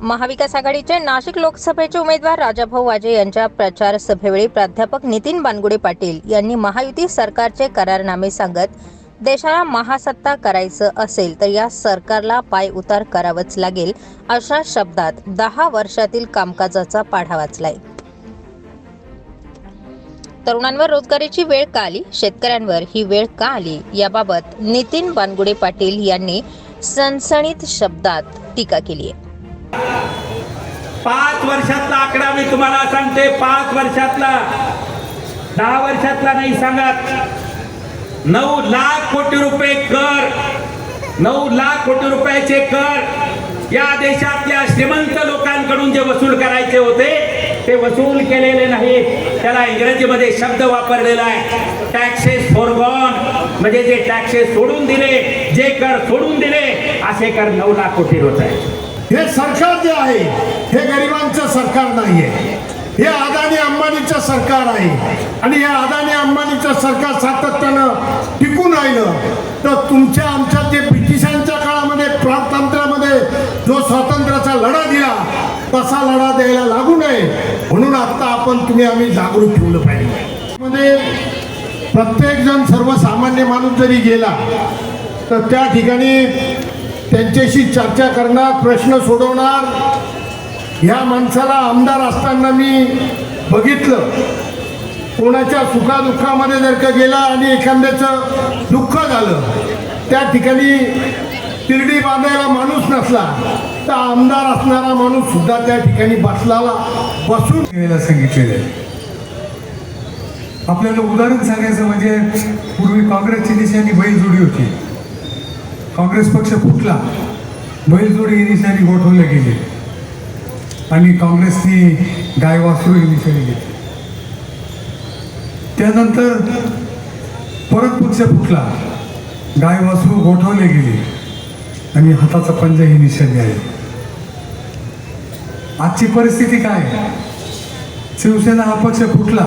महाविकास आघाडीचे नाशिक लोकसभेचे उमेदवार राजाभाऊ वाजे यांच्या प्रचार सभेवेळी प्राध्यापक नितीन बानगुडे पाटील यांनी महायुती सरकारचे करारनामे सांगत देशाला महासत्ता करायचं असेल तर या सरकारला पाय उतार करावंच लागेल अशा शब्दात दहा वर्षातील कामकाजाचा पाढा वाचलाय. तरुणांवर रोजगारीची वेळ का आली? शेतकऱ्यांवर ही वेळ का आली? याबाबत नितीन बानगुडे पाटील यांनी सणसणीत शब्दात टीका केली आहे पाच वर्षातला आकडा मी तुम्हाला सांगते पाच वर्षातला. दहा वर्षातला नाही सांगत. नऊ लाख कोटी रुपये कर. नऊ लाख कोटी रुपयाचे कर. या देशातल्या श्रीमंत लोकांकडून जे वसूल करायचे होते ते वसूल केलेले नाही त्याला इंग्रजीमध्ये शब्द वापरलेला आहे. टॅक्सेस फोरगॉन म्हणजे जे टॅक्सेस सोडून दिले जे कर सोडून दिले असे कर नऊ लाख कोटी होत आहे हे सरकार जे आहे हे गरिबांचं सरकार नाहीये. हे अदानी अंबानीचं सरकार आहे. आणि हे अदानी अंबानीचं सरकार सातत्यानं टिकून राहिलं तर तुमच्या आमच्या ते ब्रिटिशांच्या काळामध्ये प्रांतंत्रामध्ये जो स्वातंत्र्याचा लढा दिला तसा लढा द्यायला लागू नये. म्हणून आत्ता आपण तुम्ही आम्ही जागरूक ठेवलं पाहिजे. म्हणजे मध्ये प्रत्येक जण सर्वसामान्य माणूस जरी गेला तर त्या ठिकाणी त्यांच्याशी चर्चा करणार प्रश्न सोडवणार. ह्या माणसाला आमदार असताना मी बघितलं. कोणाच्या सुखादुःखामध्ये जर का गेला आणि एखाद्याचं दुःख झालं त्या ठिकाणी तिरडी बांधायला माणूस नसला तर आमदार असणारा माणूस सुद्धा त्या ठिकाणी बसलाला बसून घ्यायला सांगितलेलं आहे. आपल्याला उदाहरण सांगायचं म्हणजे पूर्वी काँग्रेसची बैल जोडी होती. काँग्रेस पक्ष फुटला बैलजोडी ही निशाणी गोठवले गेले आणि काँग्रेसनी गाय वासरू ही घेतली. त्यानंतर परत पक्ष फुटला गाय वासरू गोठवले गेले आणि हाताचा पंजा ही निशाणी आहे. आजची परिस्थिती काय? शिवसेना हा पक्ष फुटला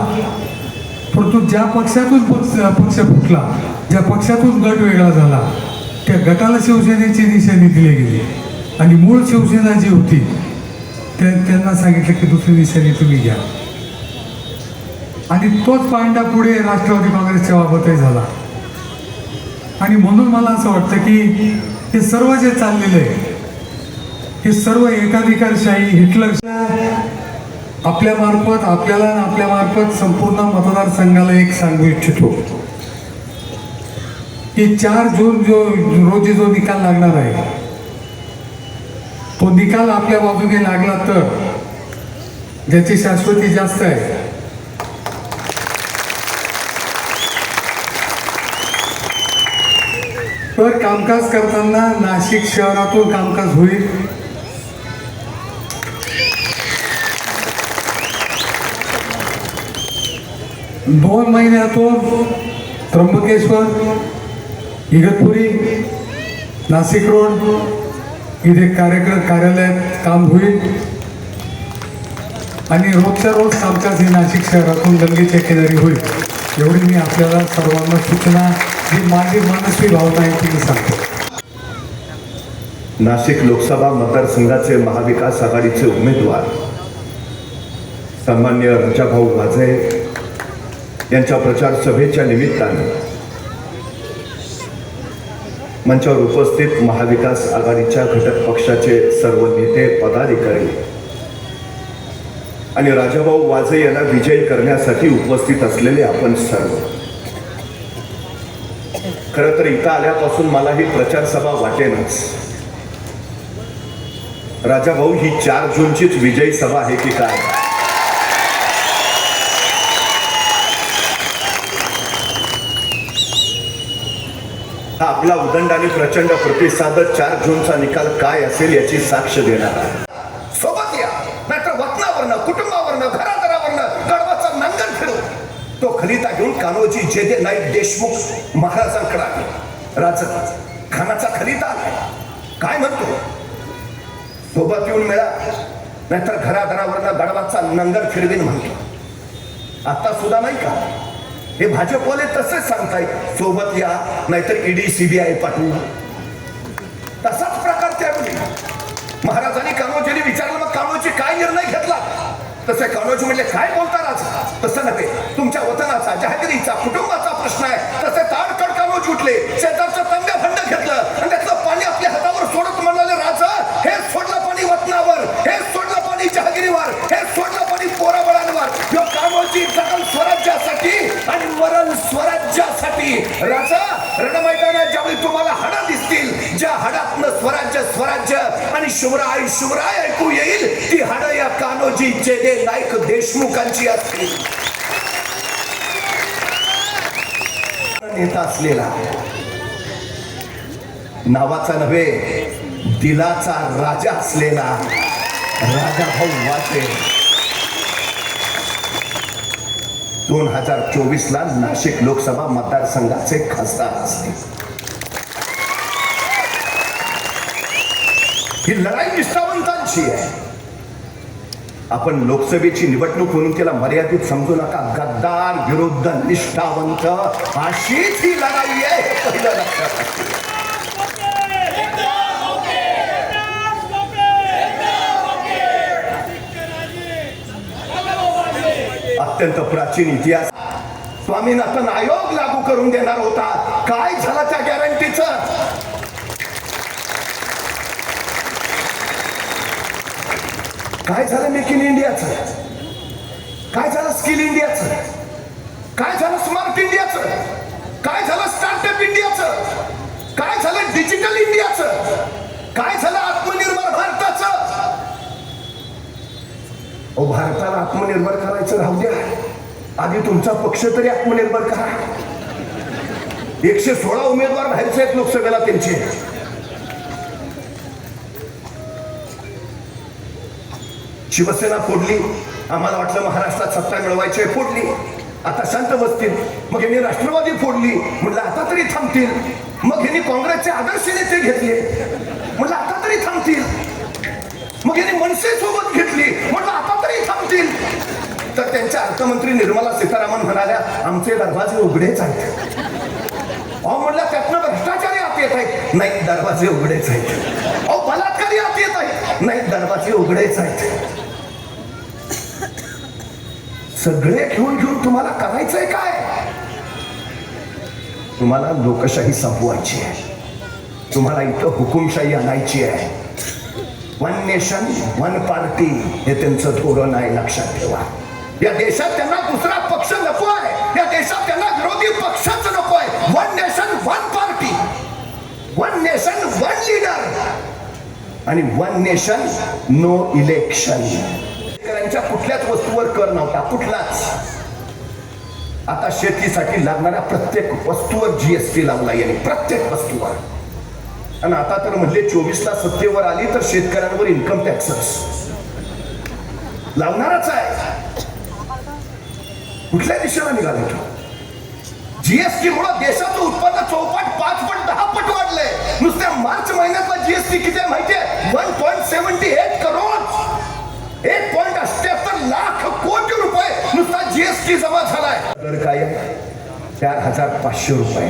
परंतु ज्या पक्षातून पक्ष पक्ष फुटला ज्या पक्षातून गट वेगळा झाला त्या गटाला शिवसेनेची निशाणी दिली गेली. आणि मूळ शिवसेना जी होती त्या त्यांना सांगितलं की दुसरी निशाणी तुम्ही घ्या. आणि तोच पांडा पुढे राष्ट्रवादी काँग्रेसच्या बाबतही झाला. आणि म्हणून मला असं वाटतं की हे सर्व जे चाललेलं आहे हे सर्व एकाधिकारशाही हिटलरच्या आपल्या मार्फत आपल्याला आणि आपल्या मार्फत संपूर्ण मतदारसंघाला एक सांगू इच्छितो. की चार जून जो रोजी जो निकाल लागणार आहे तो निकाल आपल्या बाजूने लागला तर ज्याची शाश्वती जास्त आहे. तर कामकाज करताना नाशिक शहरातून कामकाज होईल. दोन महिन्यातून त्र्यंबकेश्वर इगतपुरी नाशिक रोड इथे कार्यक्रम कार्यालयात काम होईल. आणि रोजच्या रोज कामकाज हे नाशिक शहरातून गंगेच्या किनारी होईल. एवढी मी आपल्याला सर्वांना सूचना जी माझी मनस्वी भावना आहे ती मी सांगतो. नाशिक लोकसभा मतदारसंघाचे महाविकास आघाडीचे उमेदवार सन्मान्य रजाभाऊ वाजे यांच्या प्रचार सभेच्या निमित्ताने मंचावर उपस्थित महाविकास आघाडीच्या घटक पक्षाचे सर्व नेते पदाधिकारी आणि राजाभाऊ वाजे यांना विजयी करण्यासाठी उपस्थित असलेले आपण सर्व. खरं तर इथं आल्यापासून मला ही प्रचार सभा वाटेनच. राजाभाऊ ही चार जूनचीच विजयी सभा आहे की काय? हा आपला उदंड आणि प्रचंड प्रतिसाद चार जूनचा निकाल काय असेल याची साक्ष देणार आहे. सोबत या. नाहीतर वतनावरनं कुटुंबावरनं घराघरावरनं गडवाचा नांगण फिरू तो खलिता घेऊन कान्होजी जे नाईक देशमुख महाराजांकडे आले. राज खानाचा खलिता आला काय म्हणतो? सोबत येऊन मिळा. नाहीतर घराघरावरनं गडवाचा नांगर फिरवीन म्हणतो. आता सुद्धा नाही का? हे भाजपवाले तसेच सांगताय सोबत या नाहीतर ईडी सीबीआय पाठवू. तसाच प्रकार त्यावेळी. महाराजांनी कामोजीने विचारलं तसे कानोजी म्हणले काय बोलता राजा? तसं नव्हे. तुमच्या वतनाचा जहागिरीचा कुटुंबाचा प्रश्न आहे. तसे ताडकड कानोज उठले. शेजारचं तंब्या फंड घेतलं. आणि त्यातलं पाणी आपल्या हातावर सोडत म्हणाले राजा हे सोडलं पाणी वतनावर. हे सोडलं पाणी जहागिरीवर. हे सोडलं पाणी पोराबळांवर. किंवा कानोजी जगल स्वराज्यासाठी आणि मरण स्वराज्यासाठी. राजा रणमैदानात ज्यावेळी तुम्हाला हाडा दिसतील ज्या हाडातनं स्वराज्य स्वराज्य आणि शिवराय शिवराय ऐकू येईल ती हाडं या कानोजी जेदे नाईक देशमुखांची असतील. नेता असलेला. नावाचा नव्हे दिलाचा राजा असलेला. राजा भाऊ वाटे. दोन हजार चोवीस ला नाशिक लोकसभा मतदारसंघाचे खासदार असतील. ही लढाई निष्ठावंतांची आहे. आपण लोकसभेची निवडणूक म्हणून त्याला मर्यादित समजू नका. गद्दार विरुद्ध निष्ठावंत अशीच ही लढाई आहे. पहिलं लक्षात अत्यंत प्राचीन इतिहास. स्वामीनाथन आयोग लागू करून देणार होता. काय झालं त्या गॅरंटीचं काय झालं मेक इन इंडियाचं काय झालं स्किल इंडियाचं काय झालं स्मार्ट इंडियाचं काय झालं स्टार्टअप इंडियाचं काय झालं डिजिटल इंडियाचं काय झालं आत्मनिर्भर भारताचं ओ भारताला आत्मनिर्भर करायचं राहू द्या. आधी तुमचा पक्ष तरी आत्मनिर्भर करा. एकशे सोळा उमेदवार बाहेरचे आहेत लोकसभेला त्यांचे. शिवसेना फोडली. आम्हाला वाटलं महाराष्ट्रात सत्ता मिळवायची आहे फोडली. आता शांत बसतील. मग यांनी राष्ट्रवादी फोडली. म्हटलं आता तरी थांबतील. मग यांनी काँग्रेसचे आदर्श नेते घेतले. म्हटलं आता तरी थांबतील. मग यांनी मनसे सोबत घेतली. म्हटलं तर त्यांच्या अर्थमंत्री निर्मला सीतारामन म्हणाल्या आमचे दरवाजे उघडेच आहेत. अहो म्हणलं त्यातनं भ्रष्टाचारी आत येत आहेत. नाही दरवाजे उघडेच आहेत. अहो बलात्कारी आत येत आहेत. नाही दरवाजे उघडेच आहेत. सगळे घेऊन घेऊन तुम्हाला करायचंय काय? तुम्हाला लोकशाही संपवायची आहे. तुम्हाला इथं हुकुमशाही आणायची आहे. वन नेशन वन पार्टी हे त्यांचं धोरण आहे लक्षात ठेवा. या देशात त्यांना दुसरा पक्ष नको आहे. या देशात त्यांना विरोधी पक्षच नको आहे. One nation one party one nation one leader आणि वन नेशन नो इलेक्शन शेतकऱ्यांच्या कुठल्याच वस्तूवर कर नव्हता. कुठलाच. आता शेतीसाठी लागणाऱ्या प्रत्येक वस्तूवर जीएसटी लावला याने. प्रत्येक वस्तूवर. आणि आता तर म्हणले चोवीसला सत्तेवर आली तर शेतकऱ्यांवर इन्कम टॅक्सेस लावणारच आहे. कुठल्या दिशेला निघाले? तो जीएसटी मुळे देशाचं उत्पन्न चौपट पाच पट दहा पट वाढलंय. नुसत्या मार्च महिन्यातला जीएसटी किती आहे माहितीये? One point seventy eight crore. एक पॉईंट अठ्याहत्तर लाख कोटी रुपये नुसता जीएसटी जमा झालाय. दर काय चार हजार पाचशे रुपये.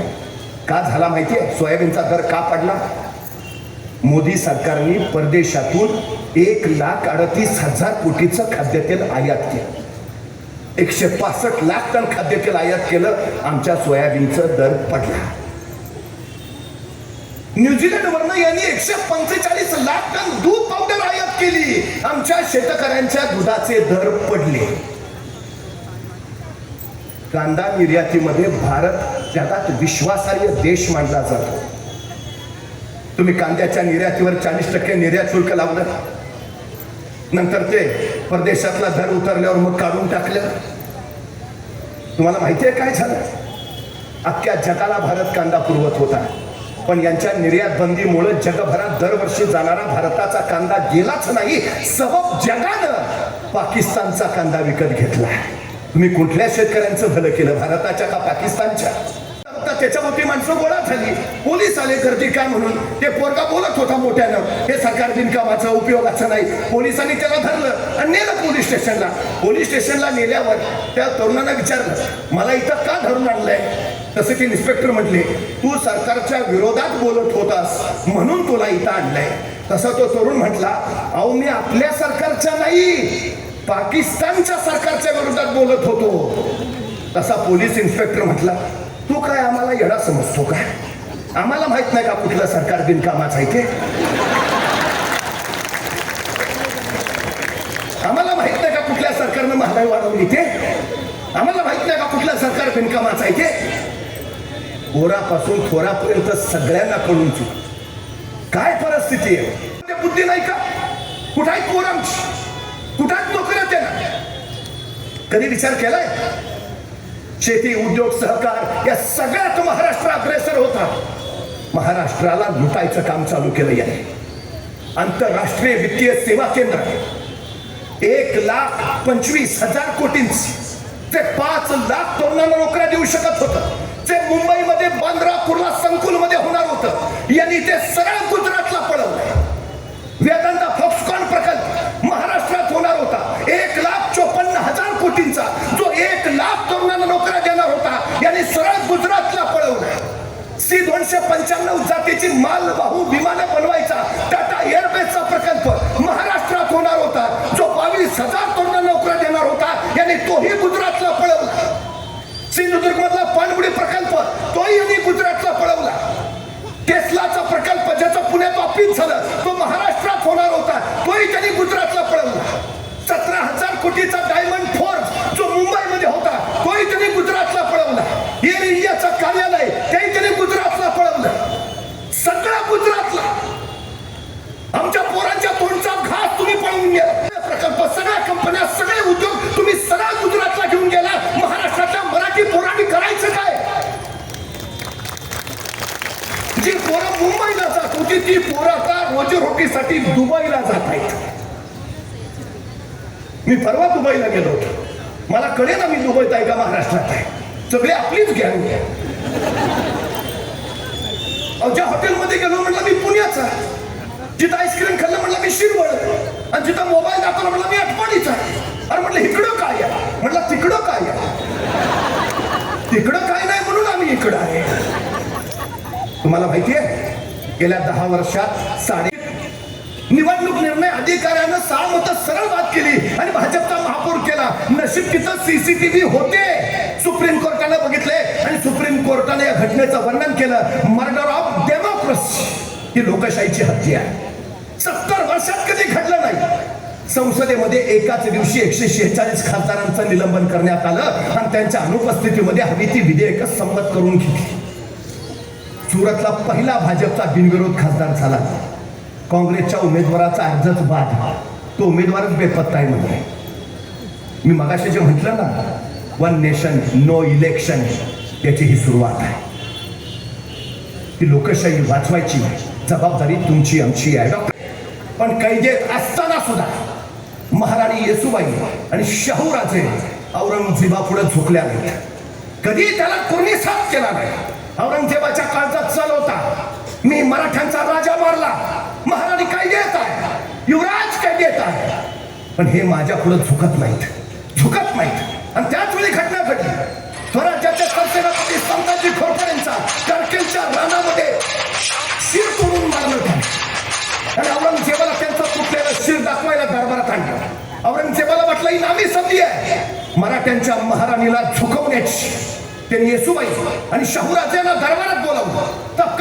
का झाला माहितीये? सोयाबीनचा दर का पडला? मोदी सरकारने परदेशातून एक लाख अडतीस हजार कोटीचं खाद्यतेल आयात केलं. एकशे पासष्ट लाख टन खाद्यतेल आयात केलं आमच्या सोयाबीनचं दर पडला. न्यूझीलंडवरनं यांनी एकशे पंचेचाळीस लाख टन दूध पावडर आयात केली. आमच्या शेतकऱ्यांच्या दुधाचे दर पडले. कांदा निर्यातीमध्ये भारत जगात विश्वासार्ह देश मानला जातो. तुम्ही कांद्याच्या निर्यातीवर चाळीस टक्के निर्यात शुल्क लावलं. नंतर ते परदेशातला धर उतरल्यावर मग काढून टाकलं. तुम्हाला माहिती आहे काय झालं? अख्ख्या जगाला भारत कांदा पुरवत होता. पण यांच्या निर्यात बंदीमुळे जगभरात दरवर्षी जाणारा भारताचा कांदा गेलाच नाही. सबब जगानं पाकिस्तानचा कांदा विकत घेतला. तुम्ही कुठल्या शेतकऱ्यांचं भलं केलं? भारताच्या का पाकिस्तानच्या? त्याच्यावरती माणसं गोळा झाली. पोलीस आले गर्दी काय म्हणून? ते पोरगा बोलत होता मोठ्यानं. हे सरकार बिनकामाचं उपयोगाचं नाही. पोलिसांनी त्याला धरलं. स्टेशनला. पोलीस स्टेशनला नेल्यावर त्या तरुणांना विचारलं मला इथं का धरून आणलंय? तसे ते इन्स्पेक्टर म्हटले तू सरकारच्या विरोधात बोलत होतास म्हणून तुला इथं आणलंय. तसा तो तरुण म्हटला अहो मी आपल्या सरकारच्या नाही पाकिस्तानच्या सरकारच्या विरोधात बोलत होतो. तसा पोलीस इन्स्पेक्टर म्हटला तू काय आम्हाला येडा समजतो काय आम्हाला माहीत नाही का कुठलं सरकार बिनकामाचं आहे ते आम्हाला माहीत नाही का कुठल्या सरकारनं महागाई इथे. आम्हाला माहीत नाही का कुठलं सरकार बिनकामाचं आहे ते पोरापासून थोरापर्यंत सगळ्यांना कळून चुक. काय परिस्थिती आहे? बुद्धी नाही का? कुठं आहेत पोरं नोकऱ्या त्यांना कधी विचार केलाय? शेती उद्योग सहकार या सगळ्यात महाराष्ट्र अग्रेसर होता. महाराष्ट्राला लुटायचं काम चालू केलं आहे आंतरराष्ट्रीय वित्तीय सेवा केंद्र एक लाख पंचवीस हजार कोटींची. ते पाच लाख तरुणांना नोकऱ्या देऊ शकत होतं जे मुंबईमध्ये बांद्रा कुर्ला संकुलमध्ये होणार होतं यांनी ते सरळ गुजरातला पळवलं वेदांता फॉक्सकॉन प्रकल्प महाराष्ट्रात होणार होता. एक लाख चोपन्न हजार कोटींचा जो एक लाख तरुणांना नोकऱ्या देणार होता यांनी सरळ गुजरातला पळवलं सी दोनशे पंच्याण्णव जातीची मालवाहू विमानं हजार तोंड नोकऱ्या देणार होता. याने तोही गुजरातला पळवला. सिंधुदुर्ग मधला पाणबुडी प्रकल्प तोही यांनी गुजरातला पळवला. टेस्लाचा प्रकल्प ज्याचं पुण्यात ऑफिस झालं तो महाराष्ट्रात होणार होता. तोही त्यांनी गुजरातला पळवला. सतरा हजार कोटीचा डायमंड फोर्स जो मुंबईमध्ये होता तोही त्यांनी गुजरातला पळवला एअर इंडियाचं कार्यालय तेही त्यांनी गुजरातला पळवलं सगळं गुजरातला आमच्या पोरांच्या तोंडचा घास तुम्ही पळवून गेला प्रकल्प सगळ्या कंपन्या सगळे उद्योग तुम्ही सरळ गुजरातला घेऊन गेला महाराष्ट्रातल्या मराठी पोरांनी करायचं काय जी पोरं मुंबईला जात होती ती पोरं आता रोजीरोटीसाठी दुबईला जात आहेत मी परवा दुबईला गेलो होतो. मला कळे ना मी दुबईत आहे का महाराष्ट्रात आहे. सगळे आपलीच गॅंग आहे. ज्या हॉटेलमध्ये गेलो म्हटलं मी पुण्याचा. जिथं आईस्क्रीम खाल्लं म्हटलं मी शिरवळ. आणि जिथं मोबाईल दाखवला म्हटलं मी आठवणीचा. अरे म्हटलं इकडं काय या म्हटलं तिकडं काय या तिकडं काय नाही म्हणून आम्ही इकडं आहे. तुम्हाला माहितीये गेल्या दहा वर्षात साडे निवडणूक निर्णय अधिकाऱ्यानं सहा मतं सरळ बात केली आणि भाजपचा महापौर केला. नशीब तिथं सीसीटीव्ही होते. सुप्रीम कोर्टाने बघितले आणि सुप्रीम कोर्टाने या घटनेचं वर्णन केलं. Murder of democracy. ही लोकशाहीची हत्या आहे. सत्तर वर्षात कधी घडलं नाही. संसदेमध्ये एकाच दिवशी एकशे शेहेचाळीस खासदारांचं निलंबन करण्यात आलं आणि त्यांच्या अनुपस्थितीमध्ये हवी ती विधेयक संमत करून घेतली. सुरतला पहिला भाजपचा बिनविरोध खासदार झाला. काँग्रेसच्या उमेदवाराचा अर्जच बाद. तो उमेदवारच बेपत्ता आहे म्हणजे मी मगाशी जे म्हटलं ना वन नेशन नो इलेक्शन याची ही सुरुवात आहे. ती लोकशाही वाचवायची जबाबदारी तुमची आमची आहे डॉक्टर. पण कैदेत असताना सुद्धा महाराणी येसुबाई आणि शाहूराजे औरंगजेबापुढे झुकल्या नाहीत. कधी त्याला कोणी साथ केला नाही. औरंगजेबाच्या काळजात चल होता. मी मराठ्यांचा राजा मारला. महाराणी काय देत आहे? युवराज काय देत आहे? पण हे माझ्या पुढे झुकत नाहीत. झुकत नाहीत. आणि त्याच वेळी घटना घडली. स्वराज्याच्या सरसेनापती संताजी खोरकरांचा कारकेलच्या रानामध्ये शिर तोडून मारलं त्यांनी आणि औरंगजेबाला त्यांचं तुटलेलं शिर दाखवायला दरबारात आणलं. औरंगजेबाला म्हटलं ही नामी संधी आहे. मराठ्यांच्या महाराणीला झुकवण्याची त्यांनी येसुबाई आणि शाहूराजांना दरबारात बोलावलं. तर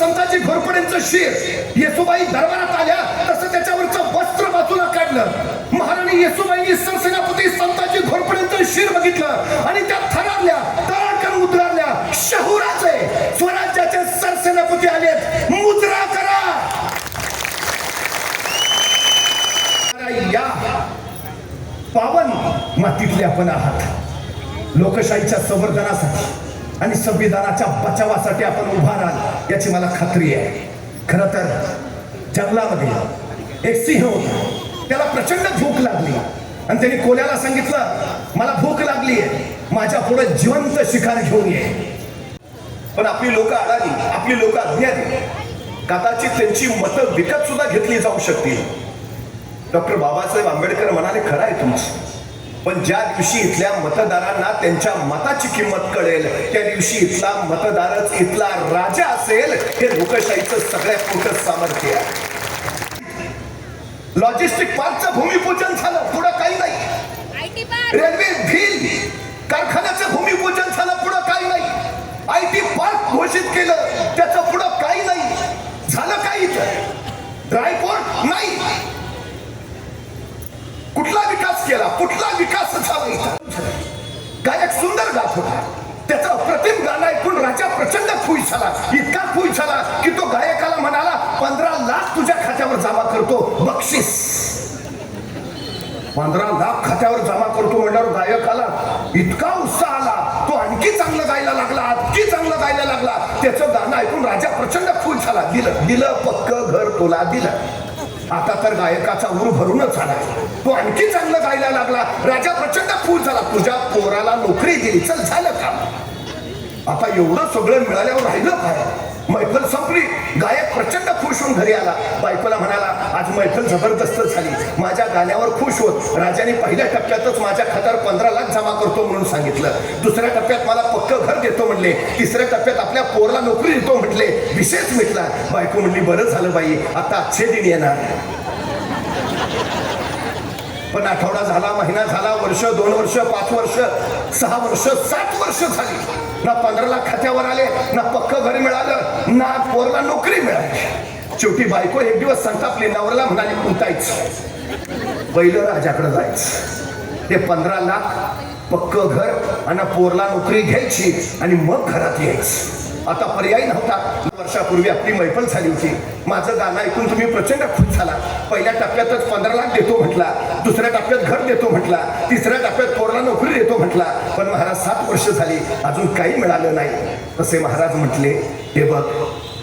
संताजी घोरपडेंचं शिर येसुबाई दरबारात आल्या तसं त्याच्यावरचं वस्त्र बाजूला काढलं. महाराणी येसुबाईंनी सरसेनापती संताजी घोरपडेंचं शिर बघितलं आणि त्या थरारल्या तळाकन उतरारल्या शहुराचे स्वराज्याचे सरसेनापती आलेत. मुद्रा करा या. पावन मातीतले आपण आहात. लोकशाहीच्या संवर्धनासाठी. आणि संविधानाच्या बचावासाठी आपण उभा राहाल याची मला खात्री आहे. खर तर जंगलामध्ये एक सिंह होता. त्याला प्रचंड भूक लागली. आणि त्याने कोल्याला सांगितलं मला भूक लागली आहे माझ्या पुढे जिवंत शिकार घेऊन ये. पण आपली लोक अडाली आपली लोक अज्ञानी. कदाचित त्यांची मतं विकत सुद्धा घेतली जाऊ शकतील. डॉक्टर बाबासाहेब आंबेडकर म्हणाले खरं आहे तुमचं. पण ज्या दिवशी इथल्या मतदारांना त्यांच्या मताची किंमत कळेल त्या दिवशी इथला मतदारच इथला राजा असेल हे लोकशाहीचं सगळ्यात मोठं सामर्थ्य आहे. लॉजिस्टिक पार्कचं भूमिपूजन झालं पुढं काही नाही. रेल्वे व्हील कारखान्याचं भूमिपूजन झालं पुढं काही नाही. आय टी पार्क घोषित केलं त्याचं पुढं काही नाही. झालं काही ड्रायपोर्ट नाही. कुठला विकास केला कुठला विकास झाला गायक सुंदर गात होता. त्याचं अप्रतिम गाणं ऐकून राजा प्रचंड खुश झाला. इतका खुश झाला की तो गायकाला म्हणाला पंधरा लाख तुझ्या खात्यावर जमा करतो बक्षीस. पंधरा लाख खात्यावर जमा करतो म्हणल्यावर गायकाला इतका उत्साह आला. तो आणखी चांगलं गायला लागला आणखी चांगलं गायला लागला. त्याचं गाणं ऐकून राजा प्रचंड खुश झाला. दिलं दिलं पक्क घर तुला दिलं. आता तर गायकाचा उर भरूनच आला तो आणखी चांगलं गायला लागला. राजा प्रचंड खुश झाला. तुझ्या पोराला नोकरी दिली. चल झालं का आता एवढं सगळं मिळाल्यावर राहिलं काय? मैफल संपली. गायक प्रचंड खुश होऊन घरी आला. बायकोला म्हणाला आज मैफल जबरदस्त झाली. माझ्या गाण्यावर खुश होत. राजाने पहिल्या टप्प्यातच माझ्या खात्यावर पंधरा लाख जमा करतो म्हणून सांगितलं. दुसऱ्या टप्प्यात मला पक्क घर देतो म्हणले. तिसऱ्या टप्प्यात आपल्या पोरला नोकरी देतो म्हटले. विशेष मिटला. बायको म्हणली बरं झालं बाई. आता अच्छे दिन येणार. पण आठवडा झाला महिना झाला वर्ष दोन वर्ष पाच वर्ष सहा वर्ष सात वर्ष झाली. ना पंधरा लाख खात्यावर आले ना पक्क घर मिळालं ना पोरला नोकरी मिळाली. शेवटी बायको एक दिवस संतापली नवऱ्याला म्हणाली उठायचं. पहिलं राजाकडे जायचं. ते पंधरा लाख पक्क घर आणि पोरला नोकरी घ्यायची आणि मग घरात यायचं. आता पर्याय नव्हता. वर्षापूर्वी आपली मैफल झाली होती. माझं गाणं ऐकून तुम्ही प्रचंड खुश झाला. पहिल्या टप्प्यातच पंधरा लाख देतो म्हटला. दुसऱ्या टप्प्यात घर देतो म्हटला. तिसऱ्या टप्प्यात पोरला नोकरी देतो म्हटला. पण महाराज सात वर्ष झाली. अजून काही मिळालं नाही. तसे महाराज म्हटले हे बघ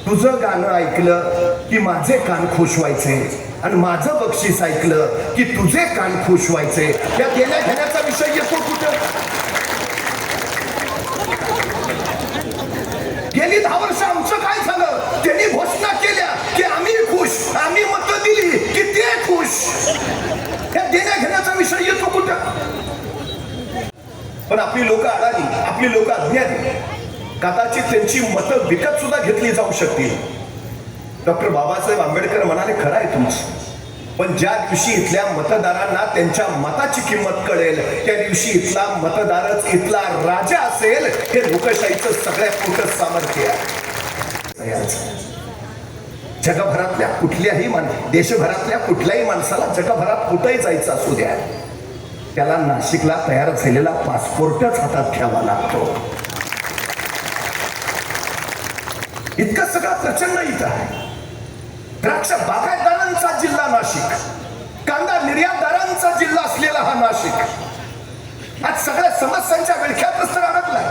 तुझं गाणं ऐकलं की माझे कान खुश व्हायचे. आणि माझं बक्षीस ऐकलं की तुझे कान खुश व्हायचे. या देण्या घेण्याचा विषय येतो कुठे गेली दहा वर्ष आमचं काय झालं? त्यांनी घोषणा केल्या की आम्ही खुश आम्ही मत दिली की ते खुश. या देण्या घेण्याचा विषय येतो कुठं? पण आपली लोक अडाणी आपली लोक अज्ञानी. कदाचित त्यांची मतं विकत सुद्धा घेतली जाऊ शकतील. डॉक्टर बाबासाहेब आंबेडकर म्हणाले खरं आहे तुमचं. पण ज्या दिवशी इथल्या मतदारांना त्यांच्या मताची किंमत कळेल त्या दिवशी इथला मतदारच इथला राजा असेल हे लोकशाहीचं सगळ्यात मोठं सामर्थ्य आहे. जगभरातल्या कुठल्याही मान देशभरातल्या कुठल्याही माणसाला जगभरात कुठंही जायचं असू द्या. त्याला नाशिकला तयार झालेला पासपोर्टच हातात घ्यावा लागतो. इतका सगळा प्रचंड इथं आहे. द्राक्ष बागायतदारांचा जिल्हा नाशिक. कांदा निर्यातदारांचा जिल्हा असलेला हा नाशिक. आज सगळ्या समस्यांच्या विळख्यातच तर अडकलाय.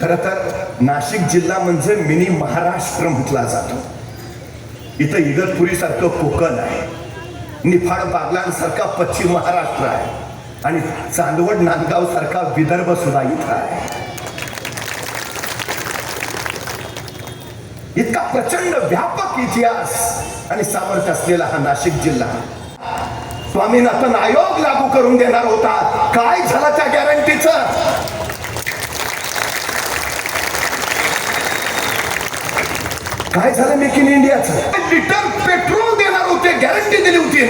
खर तर नाशिक जिल्हा म्हणजे मिनी महाराष्ट्र म्हटला जातो. इथं इगतपुरी सारखं कोकण आहे. निफाड बागलांसारखा पश्चिम महाराष्ट्र आहे. आणि चांदवड नांदगाव सारखा विदर्भ सुद्धा इथं आहे. इतका प्रचंड व्यापक इतिहास आणि सामर्थ्य असलेला हा नाशिक जिल्हा. स्वामीनाथन आयोग लागू करून देणार होता. काय झालं त्या गॅरंटीच काय झालं मेक इन इंडियाचं लिटर पेट्रोल देणार होते गॅरंटी दिली होती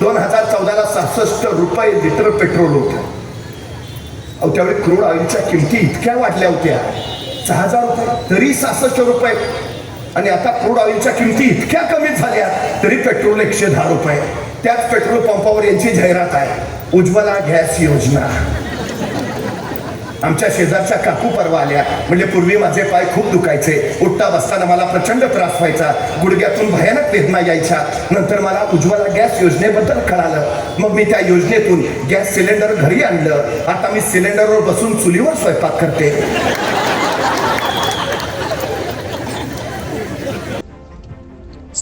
दोन हजार चौदाला सहासष्ट रुपये लिटर पेट्रोल होतं. त्यावेळी क्रूड ऑइलच्या किमती इतक्या वाढल्या होत्या. सहा हजार रुपये तरी सहासष्ट रुपये. आणि आता क्रूड ऑइलच्या किमती इतक्या कमी झाल्या तरी पेट्रोल एकशे दहा रुपये. त्याच पेट्रोल पंपावर यांची जाहिरात आहे. उज्ज्वला गॅस योजना. आमच्या शेजारच्या काकू परवा आल्या. म्हणजे पूर्वी माझे पाय खूप दुखायचे. उठता बसताना मला प्रचंड त्रास व्हायचा. गुडघ्यातून भयानक वेदना यायच्या. नंतर मला उज्ज्वला गॅस योजनेबद्दल कळालं. मग मी त्या योजनेतून गॅस सिलेंडर घरी आणलं. आता मी सिलेंडरवर बसून चुलीवर स्वयंपाक करते.